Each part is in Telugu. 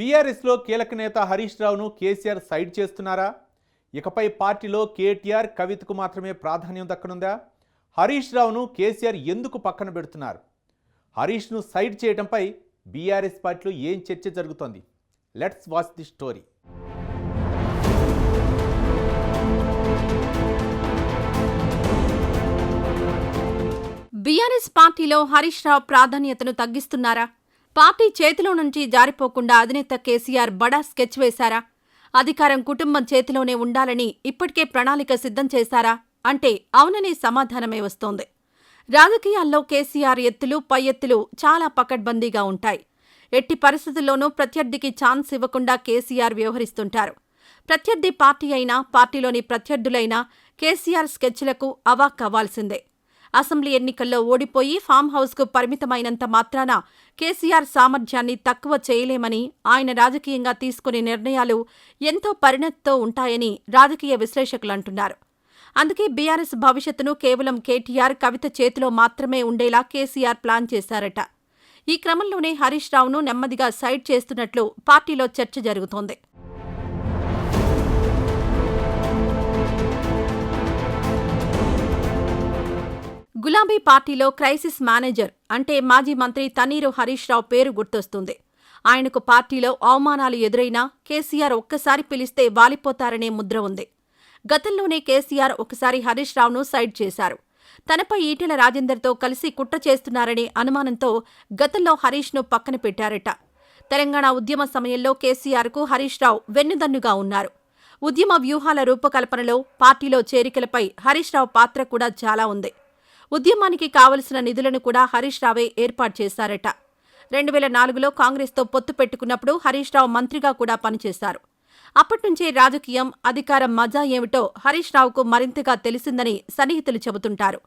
బీఆర్ఎస్లో కీలక నేత హరీష్ రావును కేసీఆర్ సైడ్ చేస్తున్నారా? ఇకపై పార్టీలో కేటీఆర్ కవితకు మాత్రమే ప్రాధాన్యం దక్కనుందా? హరీష్ రావును కేసీఆర్ ఎందుకు పక్కన పెడుతున్నారు? హరీష్ను సైడ్ చేయడంపై బీఆర్ఎస్ పార్టీలో ఏం చర్చ జరుగుతోంది? Let's watch the story. BRS పార్టీలో హరీష్ రావు ప్రాధాన్యతను తగ్గిస్తున్నారా? పార్టీ చేతిలో నుంచి జారిపోకుండా అధినేత కేసీఆర్ బడా స్కెచ్ వేశారా? అధికారం కుటుంబం చేతిలోనే ఉండాలని ఇప్పటికే ప్రణాళిక సిద్ధం చేశారా? అంటే అవుననే సమాధానమే వస్తోంది. రాజకీయాల్లో కేసీఆర్ ఎత్తులు పై ఎత్తులు చాలా పకడ్బందీగా ఉంటాయి. ఎట్టి పరిస్థితుల్లోనూ ప్రత్యర్థికి ఛాన్స్ ఇవ్వకుండా కేసీఆర్ వ్యవహరిస్తుంటారు. ప్రత్యర్థి పార్టీ అయినా పార్టీలోని ప్రత్యర్థులైనా కేసీఆర్ స్కెచ్లకు అవాక్కవ్వాల్సిందే. అసెంబ్లీ ఎన్నికల్లో ఓడిపోయి ఫామ్ హౌస్కు పరిమితమైనంత మాత్రాన కేసీఆర్ సామర్థ్యాన్ని తక్కువ చేయలేమని ఆయన రాజకీయంగా తీసుకునే నిర్ణయాలు ఎంతో పరిణతితో ఉంటాయని రాజకీయ విశ్లేషకులు అంటున్నారు. అందుకే బీఆర్ఎస్ భవిష్యత్తును కేవలం కేటీఆర్ కవిత చేతిలో మాత్రమే ఉండేలా కేసీఆర్ ప్లాన్ చేశారట. ఈ క్రమంలోనే హరీష్ రావును నెమ్మదిగా సైడ్ చేస్తున్నట్లు పార్టీలో చర్చ జరుగుతోంది. గులాబీ పార్టీలో క్రైసిస్ మేనేజర్ అంటే మాజీ మంత్రి తన్నీరు హరీష్ రావు పేరు గుర్తొస్తుంది. ఆయనకు పార్టీలో అవమానాలు ఎదురైనా కేసీఆర్ ఒక్కసారి పిలిస్తే వాలిపోతారనే ముద్ర ఉంది. గతంలోనే కేసీఆర్ ఒకసారి హరీష్ రావును సైడ్ చేశారు. తనపై ఈటెల రాజేందర్తో కలిసి కుట్ర చేస్తున్నారనే అనుమానంతో గతంలో హరీష్ను పక్కన పెట్టారట. తెలంగాణ ఉద్యమ సమయంలో కేసీఆర్కు హరీష్ రావు వెన్నుదన్నుగా ఉన్నారు. ఉద్యమ వ్యూహాల రూపకల్పనలో పార్టీలో చేరికలపై హరీష్ రావు పాత్ర కూడా చాలా ఉంది. ఉద్యమానికి కావలసిన నిధులను కూడా హరీష్ రావే ఏర్పాటు చేశారట. రెండు వేల నాలుగులో కాంగ్రెస్తో పొత్తు పెట్టుకున్నప్పుడు హరీష్ రావు మంత్రిగా కూడా పనిచేశారు. అప్పట్నుంచే రాజకీయం అధికారం మజా ఏమిటో హరీష్ రావుకు మరింతగా తెలిసిందని సన్నిహితులు చెబుతుంటారు.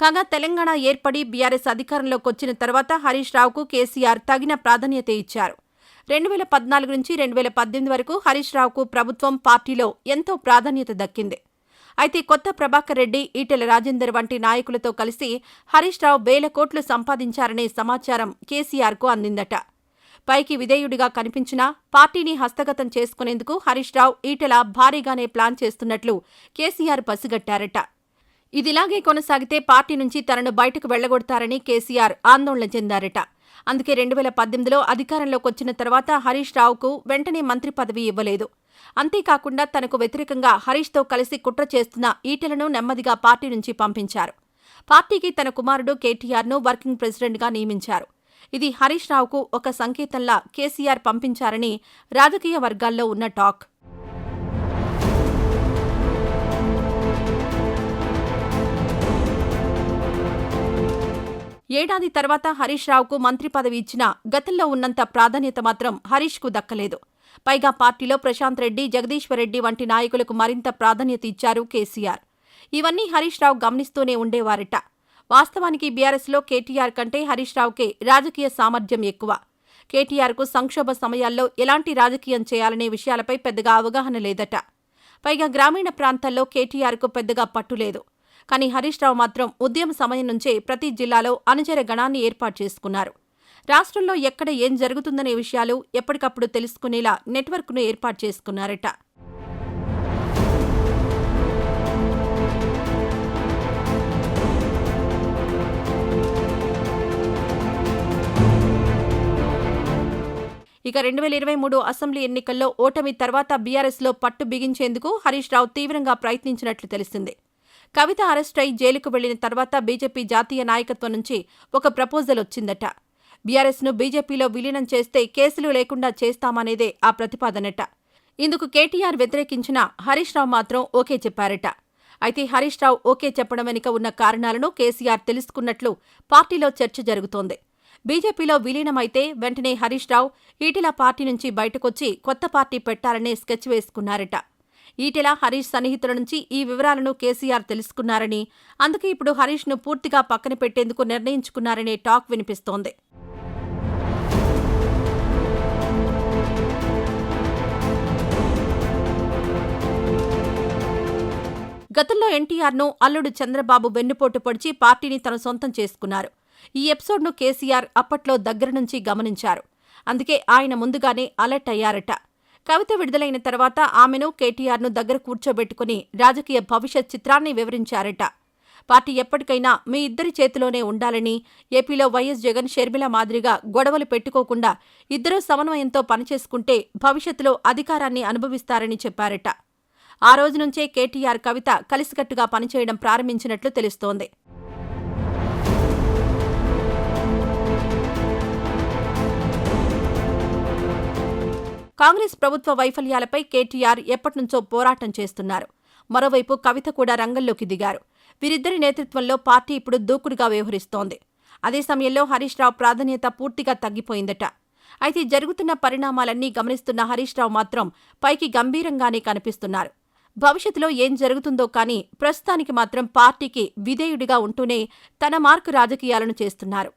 కాగా తెలంగాణ ఏర్పడి బీఆర్ఎస్ అధికారంలోకి వచ్చిన తర్వాత హరీష్ రావుకు కేసీఆర్ తగిన ప్రాధాన్యత ఇచ్చారు. రెండు వేల పద్నాలుగు నుంచి రెండు వేల పద్దెనిమిది వరకు హరీష్ రావుకు ప్రభుత్వం పార్టీలో ఎంతో ప్రాధాన్యత దక్కింది. అయితే కొత్త ప్రభాకర్ రెడ్డి ఈటెల రాజేందర్ వంటి నాయకులతో కలిసి హరీష్ రావు వేల కోట్లు సంపాదించారనే సమాచారం కేసీఆర్కు అందిందట. పైకి విధేయుడిగా కనిపించినా పార్టీని హస్తగతం చేసుకునేందుకు హరీష్ రావు ఈటెల భారీగానే ప్లాన్ చేస్తున్నట్లు కేసీఆర్ పసిగట్టారట. ఇదిలాగే కొనసాగితే పార్టీ నుంచి తనను బయటకు వెళ్ళగొడతారని కేసీఆర్ ఆందోళన చెందారట. అందుకే రెండు వేల పద్దెనిమిదిలో అధికారంలోకి వచ్చిన తర్వాత హరీష్ రావుకు వెంటనే మంత్రి పదవి ఇవ్వలేదు. అంతేకాకుండా తనకు వ్యతిరేకంగా హరీష్తో కలిసి కుట్ర చేస్తున్న ఈటెలను నెమ్మదిగా పార్టీ నుంచి పంపించారు. పార్టీకి తన కుమారుడు కేటీఆర్ను వర్కింగ్ ప్రెసిడెంట్గా నియమించారు. ఇది హరీష్ రావుకు ఒక సంకేతంలా కేసీఆర్ పంపించారని రాజకీయ వర్గాల్లో ఉన్న టాక్. ఏడాది తర్వాత హరీష్ రావుకు మంత్రి పదవి ఇచ్చినా గతంలో ఉన్నంత ప్రాధాన్యత మాత్రం హరీష్కు దక్కలేదు. పైగా పార్టీలో ప్రశాంత్ రెడ్డి జగదీశ్వరరెడ్డి వంటి నాయకులకు మరింత ప్రాధాన్యత ఇచ్చారు కేసీఆర్. ఇవన్నీ హరీష్ రావు గమనిస్తూనే ఉండేవారట. వాస్తవానికి బీఆర్ఎస్లో కేటీఆర్ కంటే హరీష్ రావుకే రాజకీయ సామర్థ్యం ఎక్కువ. కేటీఆర్కు సంక్షోభ సమయాల్లో ఎలాంటి రాజకీయం చేయాలనే విషయాలపై పెద్దగా అవగాహన లేదట. పైగా గ్రామీణ ప్రాంతాల్లో కేటీఆర్కు పెద్దగా పట్టులేదు కానీ హరీష్ రావు మాత్రం ఉద్యమ సమయం నుంచే ప్రతి జిల్లాలో అనుచర గణాన్ని ఏర్పాటు చేసుకున్నారు. రాష్ట్రంలో ఎక్కడ ఏం జరుగుతుందనే విషయాలు ఎప్పటికప్పుడు తెలుసుకునేలా నెట్వర్క్ను ఏర్పాటు చేసుకున్నారట. ఇక రెండు వేల ఇరవై మూడు అసెంబ్లీ ఎన్నికల్లో ఓటమి తర్వాత బీఆర్ఎస్లో పట్టు బిగించేందుకు హరీష్ రావు తీవ్రంగా ప్రయత్నించినట్లు తెలిసింది. కవిత అరెస్ట్ అయి జైలుకు వెళ్ళిన తర్వాత బీజేపీ జాతీయ నాయకత్వం నుంచి ఒక ప్రపోజల్ వచ్చిందట. బీఆర్ఎస్ను బీజేపీలో విలీనం చేస్తే కేసులు లేకుండా చేస్తామనేదే ఆ ప్రతిపాదనట. ఇందుకు కేటీఆర్ వ్యతిరేకించిన హరీష్ రావు మాత్రం ఓకే చెప్పారట. అయితే హరీష్ రావు ఓకే చెప్పడం వెనుక ఉన్న కారణాలను కేసీఆర్ తెలుసుకున్నట్లు పార్టీలో చర్చ జరుగుతోంది. బీజేపీలో విలీనమైతే వెంటనే హరీష్ రావు ఈటిల పార్టీ నుంచి బయటకొచ్చి కొత్త పార్టీ పెట్టాలనే స్కెచ్ వేసుకున్నారట. ఈటెల హరీష్ సన్నిహితుల నుంచి ఈ వివరాలను కేసీఆర్ తెలుసుకున్నారని అందుకే ఇప్పుడు హరీష్ను పూర్తిగా పక్కన పెట్టేందుకు నిర్ణయించుకున్నారనే టాక్ వినిపిస్తోంది. గతంలో ఎన్టీఆర్ను అల్లుడు చంద్రబాబు వెన్నుపోటు పొడిచి పార్టీని తన సొంతం చేసుకున్నారు. ఈ ఎపిసోడ్ను కేసీఆర్ అప్పట్లో దగ్గర నుంచి గమనించారు. అందుకే ఆయన ముందుగానే అలర్ట్ అయ్యారట. కవిత విడుదలైన తర్వాత ఆమెను కేటీఆర్ను దగ్గర కూర్చోబెట్టుకుని రాజకీయ భవిష్యత్ చిత్రాన్ని వివరించారట. పార్టీ ఎప్పటికైనా మీ ఇద్దరి చేతిలోనే ఉండాలని ఏపీలో వైఎస్ జగన్ షర్మిల మాదిరిగా గొడవలు పెట్టుకోకుండా ఇద్దరూ సమన్వయంతో పనిచేసుకుంటే భవిష్యత్తులో అధికారాన్ని అనుభవిస్తారని చెప్పారట. ఆ రోజు నుంచే కేటీఆర్ కవిత కలిసికట్టుగా పనిచేయడం ప్రారంభించినట్లు తెలుస్తోంది. కాంగ్రెస్ ప్రభుత్వ వైఫల్యాలపై కేటీఆర్ ఎప్పటినుంచో పోరాటం చేస్తున్నారు. మరోవైపు కవిత కూడా రంగంలోకి దిగారు. వీరిద్దరి నేతృత్వంలో పార్టీ ఇప్పుడు దూకుడుగా వ్యవహరిస్తోంది. అదే సమయంలో హరీష్ రావు ప్రాధాన్యత పూర్తిగా తగ్గిపోయిందట. అయితే జరుగుతున్న పరిణామాలన్నీ గమనిస్తున్న హరీష్ రావు మాత్రం పైకి గంభీరంగానే కనిపిస్తున్నారు. భవిష్యత్తులో ఏం జరుగుతుందో కానీ ప్రస్తుతానికి మాత్రం పార్టీకి విధేయుడిగా ఉంటూనే తన మార్కు రాజకీయాలను చేస్తున్నారు.